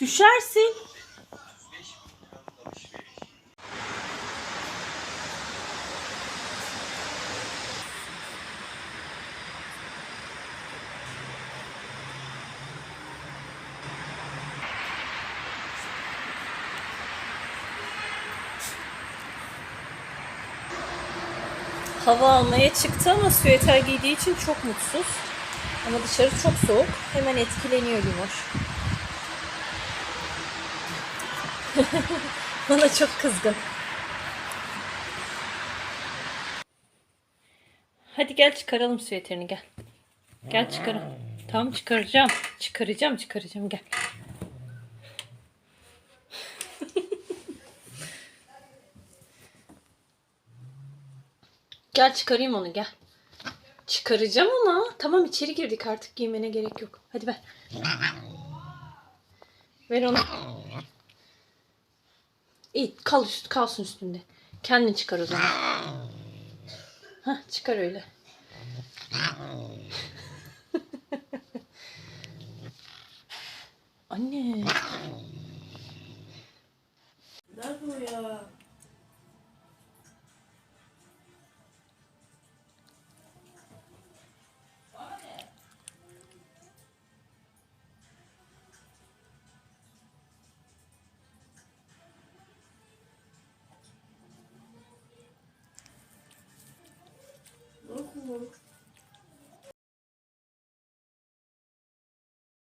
Düşersin. Hava almaya çıktı ama süveter giydiği için çok mutsuz. Ama dışarı çok soğuk. Hemen etkileniyor Limoş. Bana çok kızgın. Hadi gel çıkaralım süveterini gel. Gel çıkaralım. Tamam çıkaracağım. Çıkaracağım çıkaracağım gel. Gel çıkarayım onu gel. Çıkaracağım ama tamam içeri girdik artık giymene gerek yok. Hadi ver. Ver onu. İyi kal üst, kalsın üstünde. Kendin çıkar o zaman. Hah çıkar öyle. Anne. Nerede o ya? Yok mu?